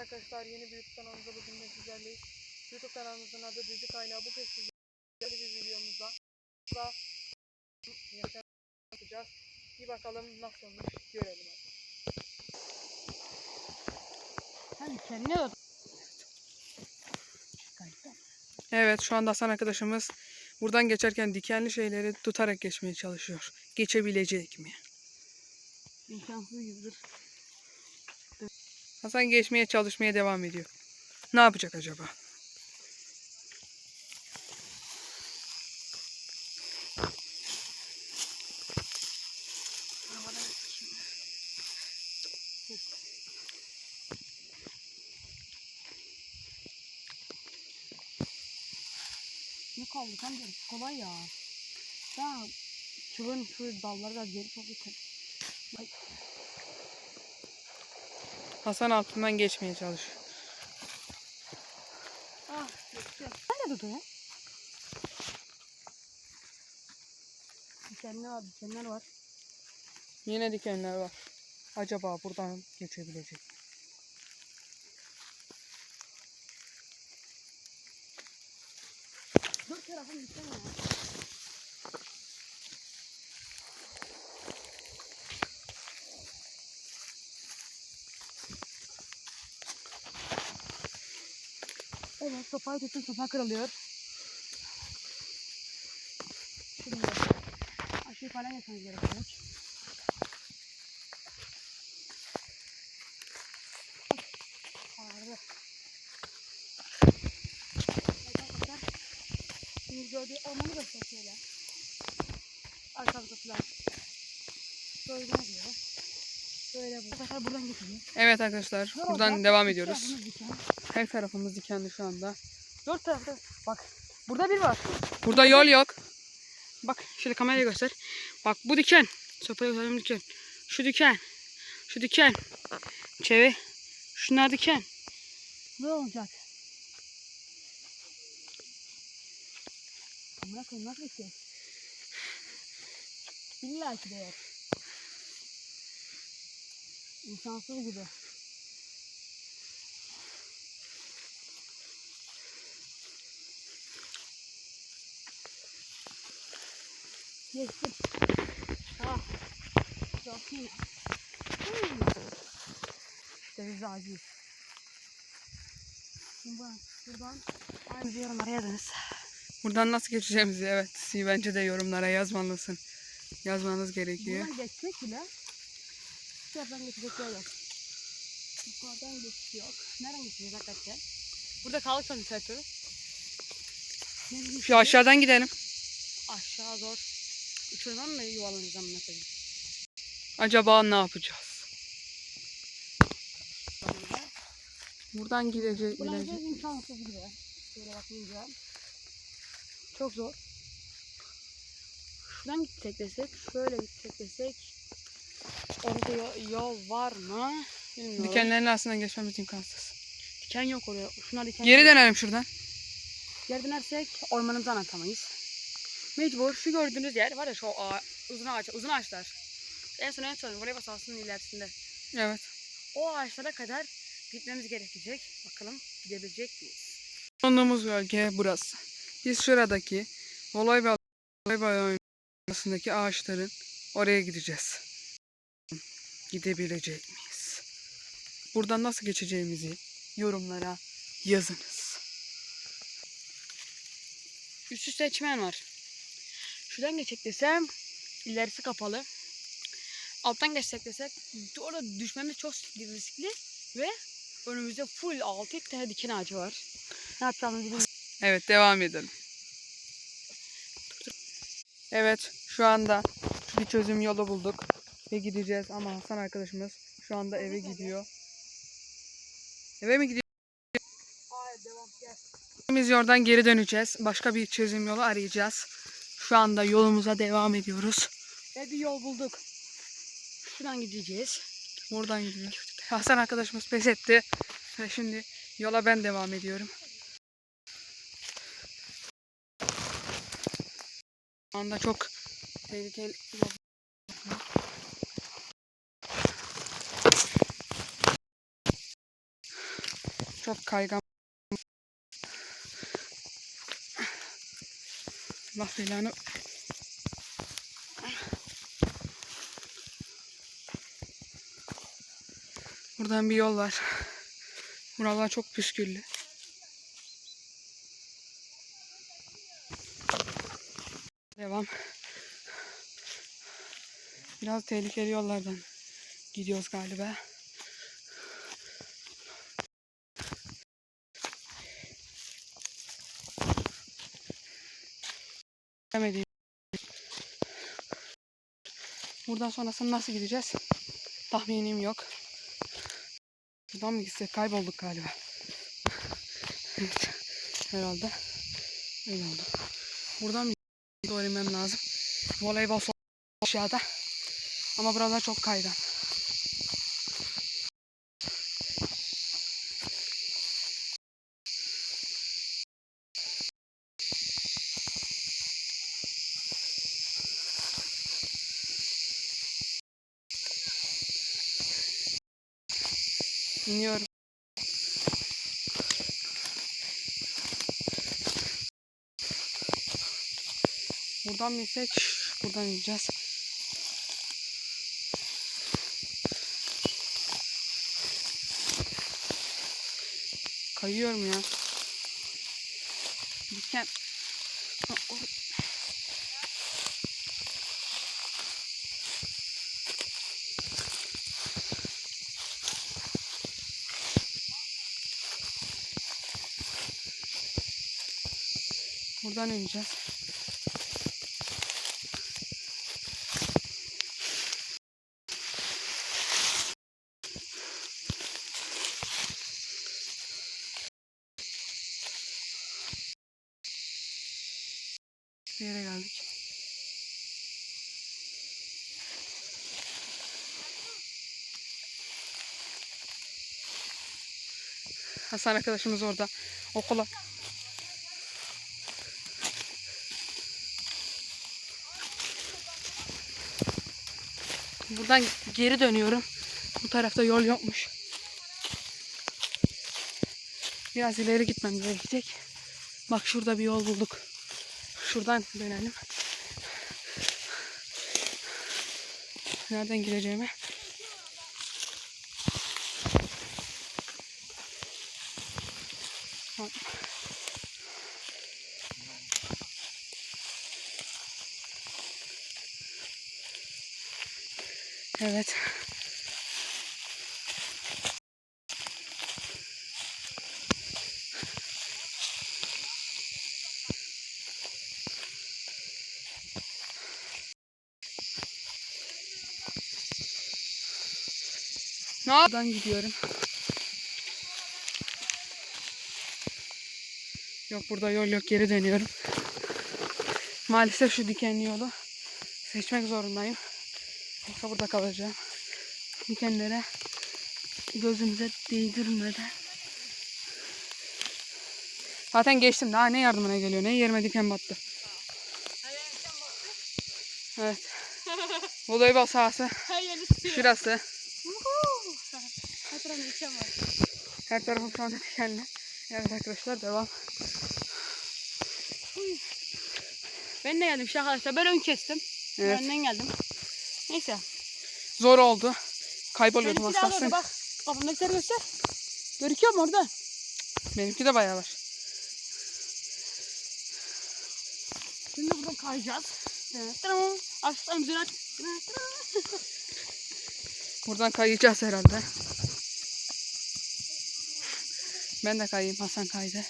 arkadaşlar yeni bir YouTube kanalımızda bugün de sizlerleyiz. YouTube kanalımızın adı Dizi Kaynağı. Bu kez sizlerle bir videomuzda da yaşam yapacağız. Bir bakalım nasıl olmuş görelim hadi. Kendine bak. Evet şu anda Hasan arkadaşımız buradan geçerken dikenli şeyleri tutarak geçmeye çalışıyor. Geçebilecek mi? İmkansız gibidir. Hasan geçmeye çalışmaya devam ediyor. Ne yapacak acaba? Ne kaldı diyorum. Kolay ya. Daha çubuğun şu dalları da geri çok yakın. Hasan altından geçmeye çalışıyor. ah. Nerede durdu ya? Dikenler var, dikenler var. Yine dikenler var. Acaba buradan geçebilecek mi? Dört tarafın diken var. Evet, sopayı tutun, sopa kırılıyor. Şimdi aşıyı falan yapmamız gerekiyor. Ağrı. Şimdi gördüğü ormanı göster şöyle. Arkamızda falan. Böyle diyor. Böyle bu. Arkadaşlar buradan geçiyor. Evet arkadaşlar buradan devam ediyoruz. Diken. Her tarafımız dikenli şu anda. Dört tarafta. Bak. Burada bir var. Burada yol yok. Bak şöyle kameraya göster. Bak bu diken. Sopayla gösterdiğim diken. Şu diken. Şu diken. Çevir. Şunlar diken. Ne olacak? Amına koyayım nasıl şey? İlla ki de yok. İnsansız gibi. Geçtim. Ah. Çok iyi. İşte biz acıyız. Buradan, buradan aynı yorumlara yazınız. Buradan nasıl geçeceğimizi evet siz bence de yorumlara yazmalısın. Yazmanız gerekiyor. Buradan geçsek bile yukarıdan geçecek yer yok. Yukarıdan geçiş yok. Nereden geçeceğiz hakikaten? Burada sonra yukarı. Şu aşağıdan gidelim. Aşağı zor. Uçurdan mı yuvalanacağız amına koyayım? Acaba ne yapacağız? Buradan gidecek. Buradan gidecek. imkansız gibi. Şöyle bakınca. Çok zor. Şuradan gitsek desek, şöyle gitsek desek. Orada yo- yol var mı? Bilmiyorum. Dikenlerin arasından geçmemiz imkansız. Diken yok oraya. Şunlar diken Geri yok. dönelim şuradan. Geri dönersek ormanımızı anlatamayız. Mecbur şu gördüğünüz yer var ya şu ağa- uzun ağaç, uzun ağaçlar. En son en son buraya basasının ilerisinde. Evet. O ağaçlara kadar gitmemiz gerekecek. Bakalım gidebilecek miyiz? Bulunduğumuz bölge burası. Biz şuradaki voleybol, voleybol arasındaki ağaçların oraya gideceğiz. Gidebilecek miyiz? Buradan nasıl geçeceğimizi yorumlara yazınız. Üst üste çimen var. Şuradan geçecek desem ilerisi kapalı. Alttan geçecek desek orada düşmemiz çok riskli ve önümüzde full 6 tane diken ağacı var. Ne yapacağımızı bilmiyorum. Evet devam edelim. Evet şu anda bir çözüm yolu bulduk ve gideceğiz ama Hasan arkadaşımız şu anda eve gidiyor. Eve mi gidiyor? Hayır devam gel. Biz yoldan geri döneceğiz. Başka bir çözüm yolu arayacağız. Şu anda yolumuza devam ediyoruz. Ve bir yol bulduk. Şuradan gideceğiz. Buradan gidiyoruz. Hasan arkadaşımız pes etti. Ve şimdi yola ben devam ediyorum. Şu anda çok tehlikeli. Çok kaygan. Allah belanı. Buradan bir yol var. Buralar çok püsküllü. Devam. Biraz tehlikeli yollardan gidiyoruz galiba. Bilemedim. Buradan sonrasını nasıl gideceğiz? Tahminim yok. Buradan mı gitsek? Kaybolduk galiba. Evet. Herhalde. Öyle oldu. Buradan mı doğru inmem lazım? Voleybol aşağıda. Ama buralar çok kaygan. İniyorum. Buradan mı insek? Buradan ineceğiz. Kayıyorum ya. Diken. Buradan ineceğiz. Bir yere geldik. Hasan arkadaşımız orada. Okula. Buradan geri dönüyorum. Bu tarafta yol yokmuş. Biraz ileri gitmem gerekecek. Bak şurada bir yol bulduk. Şuradan dönelim. Nereden gideceğimi. Hop. Evet. Nereden gidiyorum? Yok burada yol yok geri dönüyorum. Maalesef şu dikenli yolu seçmek zorundayım. Yoksa burada kalacağım. Dikenlere gözümüze değdirmeden. Zaten geçtim daha ne yardımına geliyor ne yerime diken battı. Evet. Voleybol sahası şurası. Her tarafım şu anda dikenli. Evet arkadaşlar devam. Ben de geldim işte arkadaşlar. Ben ön kestim. Evet. Önden geldim. Neyse. Zor oldu. Kayboluyordum az kalsın. bak. Kafamdakileri göster. Görüküyor mu orada? Benimki de bayağı var. Şimdi buradan kayacağız. Açtım zürat. Buradan kayacağız herhalde. Ben de kayayım. Hasan kaydı.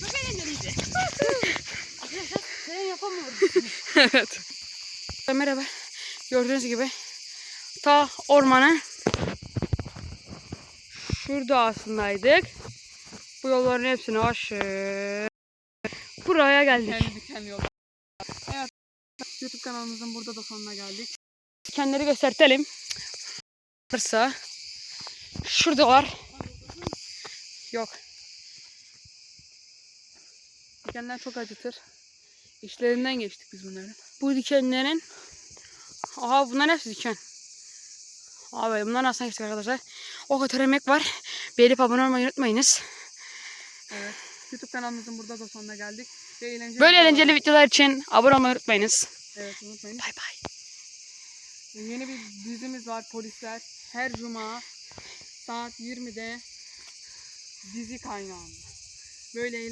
Çok eğlenceliydi. Arkadaşlar sen yapamıyorum. evet. Merhaba. Gördüğünüz gibi ta ormanın şurada aslındaydık. Bu yolların hepsini aşıp buraya geldik. Kendi dikenli yol. Evet. YouTube kanalımızın burada da sonuna geldik. Dikenleri göstertelim. Varsa şurada var. Yok. Dikenler çok acıtır. İşlerinden geçtik biz bunların. Bu dikenlerin Aha bunlar hepsi diken. Abi bunlar nasıl geçtik arkadaşlar. O kadar emek var. Beğenip abone olmayı unutmayınız. Evet. YouTube kanalımızın burada da sonuna geldik. Ve eğlenceli Böyle eğlenceli videolar için abone olmayı unutmayınız. Evet unutmayın. Bay bay. Yeni bir dizimiz var Polisler. Her cuma saat 20'de dizi kaynağında. Böyle eğlenceli